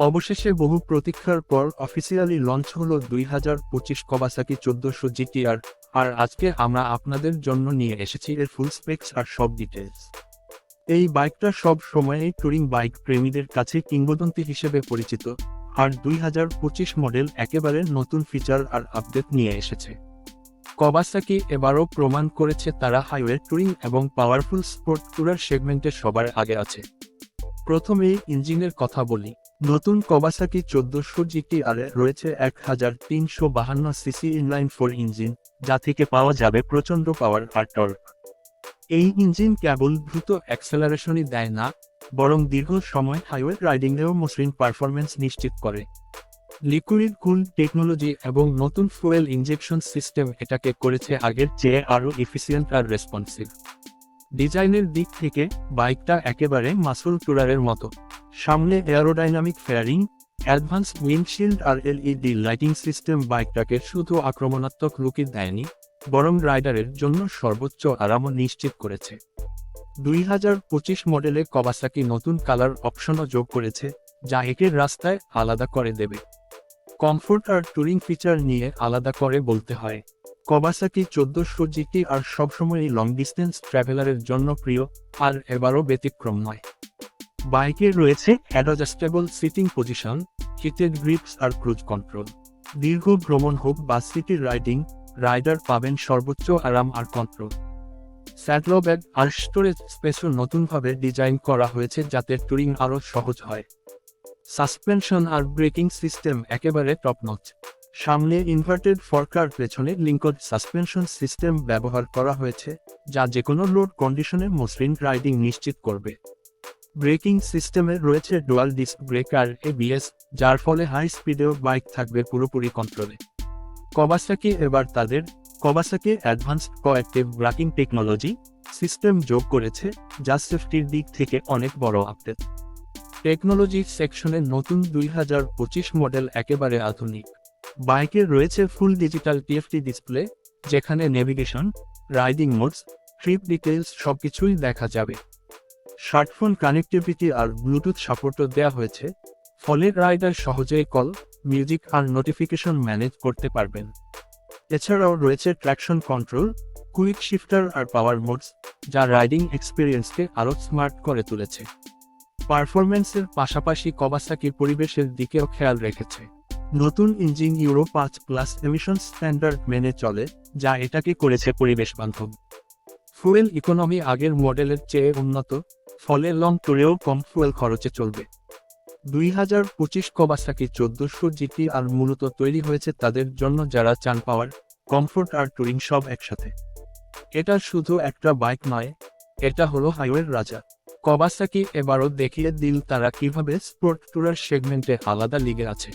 অবশেষে বহু প্রতীক্ষার পর অফিসিয়ালি লঞ্চ হলো দুই হাজার পঁচিশ কবাসাকি চোদ্দশো জিটিআর আর আজকে আমরা আপনাদের জন্য নিয়ে এসেছি এর ফুল স্পেক্স আর সব ডিটেলস এই বাইকটা সব সময়েই টুরিং বাইক প্রেমীদের কাছে কিংবদন্তি হিসেবে পরিচিত। আর দুই হাজার পঁচিশ মডেল একেবারে নতুন ফিচার আর আপডেট নিয়ে এসেছে। কবাসাকি এবারও প্রমাণ করেছে তারা হাইওয়ে টুরিং এবং পাওয়ারফুল স্পোর্ট টুরার সেগমেন্টে সবার আগে আছে। প্রথমেই ইঞ্জিনের কথা বলি। নতুন কবাসাকি চোদ্দশো জিটি আর রয়েছে এক হাজার তিনশো বাহান্ন সিসি ইনলাইন ফোর ইঞ্জিন যা থেকে পাওয়া যাবে প্রচণ্ড পাওয়ার আর টর্ক এই ইঞ্জিন কেবল দ্রুত অ্যাক্সেলারেশনই দেয় না, বরং দীর্ঘ সময় হাইওয়ে রাইডিংয়েও মসৃণ পারফরমেন্স নিশ্চিত করে। লিকুইড কুল টেকনোলজি এবং নতুন ফুয়েল ইঞ্জেকশন সিস্টেম এটাকে করেছে আগের চেয়ে আরও এফিসিয়েন্ট আর রেসপন্সিভ ডিজাইনের দিক থেকে, বাইকটা একেবারে মাসুল টুরারের মতো। সামনে এয়ারোডাইনামিক ফেয়ারিং অ্যাডভান্স উইন্ডশিল্ড আর এলইডি লাইটিং সিস্টেম বাইকটাকে শুধু আক্রমণাত্মক লুকই দেয়নি, বরং রাইডারের জন্য সর্বোচ্চ আরামও নিশ্চিত করেছে। দুই হাজার পঁচিশ মডেলে কবাসাকি নতুন কালার অপশনও যোগ করেছে, যা একের রাস্তায় আলাদা করে দেবে। কমফোর্ট আর টুরিং ফিচার নিয়ে আলাদা করে বলতে হয়। কবাসাকি চোদ্দশো জিটি আর সবসময়ই লং ডিস্টেন্স ট্রাভেলারের জন্য প্রিয়, আর এবারও ব্যতিক্রম নয়। বাইকে রয়েছে adjustable seating position heated grips আর ক্রুজ কন্ট্রোল দীর্ঘ ভ্রমণ হোক বা সিটি রাইডিং রাইডার পাবেন সর্বোচ্চ আরাম আর কন্ট্রোল স্যাডলো ব্যাগ আর স্টোরেজ স্পেসও নতুনভাবে ডিজাইন করা হয়েছে যাতে টুরিং আরও সহজ হয়। সাসপেনশন আর ব্রেকিং সিস্টেম একেবারে টপ নচ সামনে ইনভার্টেড ফরকার পেছনে লিঙ্কড সাসপেনশন সিস্টেম ব্যবহার করা হয়েছে, যা যে কোনো লোড কন্ডিশনে মসৃণ রাইডিং নিশ্চিত করবে। ব্রেকিং সিস্টেমে রয়েছে ডুয়াল ডিস্ক ব্রেকার এবিএস যার ফলে হাই স্পিডেও বাইক থাকবে পুরোপুরি কন্ট্রোলে কবাসাকি এবার তাদের Kawasaki advance coactive braking technology system যোগ করেছে, যা সেফটির দিক থেকে অনেক বড় আপডেট টেকনোলজি সেকশনে নতুন দুই হাজার পঁচিশ মডেল একেবারে আধুনিক। বাইকে রয়েছে ফুল ডিজিটাল টিএফটি ডিসপ্লে, যেখানে navigation riding modes trip details সবকিছুই দেখা যাবে। স্মার্টফোন কানেক্টিভিটি আর ব্লুটুথ সাপোর্টও দেওয়া হয়েছে। ফলে রাইডার সহজেই কল মিউজিক আর নোটিফিকেশন ম্যানেজ করতে পারবেন। এছাড়াও রয়েছে ট্র্যাকশন কন্ট্রোল কুইক শিফটার আর পাওয়ার মোডস যা রাইডিং এক্সপিরিয়েন্সকে আরও স্মার্ট করে তুলেছে। পারফরমেন্সের পাশাপাশি কবাসাকির পরিবেশের দিকেও খেয়াল রেখেছে। নতুন ইঞ্জিন ইউরো পাঁচ প্লাস এমিশন স্ট্যান্ডার্ড মেনে চলে, যা এটাকে করেছে পরিবেশ বান্ধব। ফুয়েল ইকোনমি আগের মডেলের চেয়ে উন্নত, ফলে লং টুরেও কম ফুয়েল খরচে চলবে। দুই হাজার পঁচিশ কবাসাকি চোদ্দশো জিটি আর মূলত তৈরি হয়েছে তাদের জন্য যারা চান পাওয়ার, কমফোর্ট আর টুরিং সব একসাথে। এটা শুধু একটা বাইক নয়, এটা হলো হাইওয়ের রাজা। কবাসাকি এবারও দেখিয়ে দিল তারা কীভাবে স্পোর্ট টুরার সেগমেন্টে আলাদা লিগে আছে।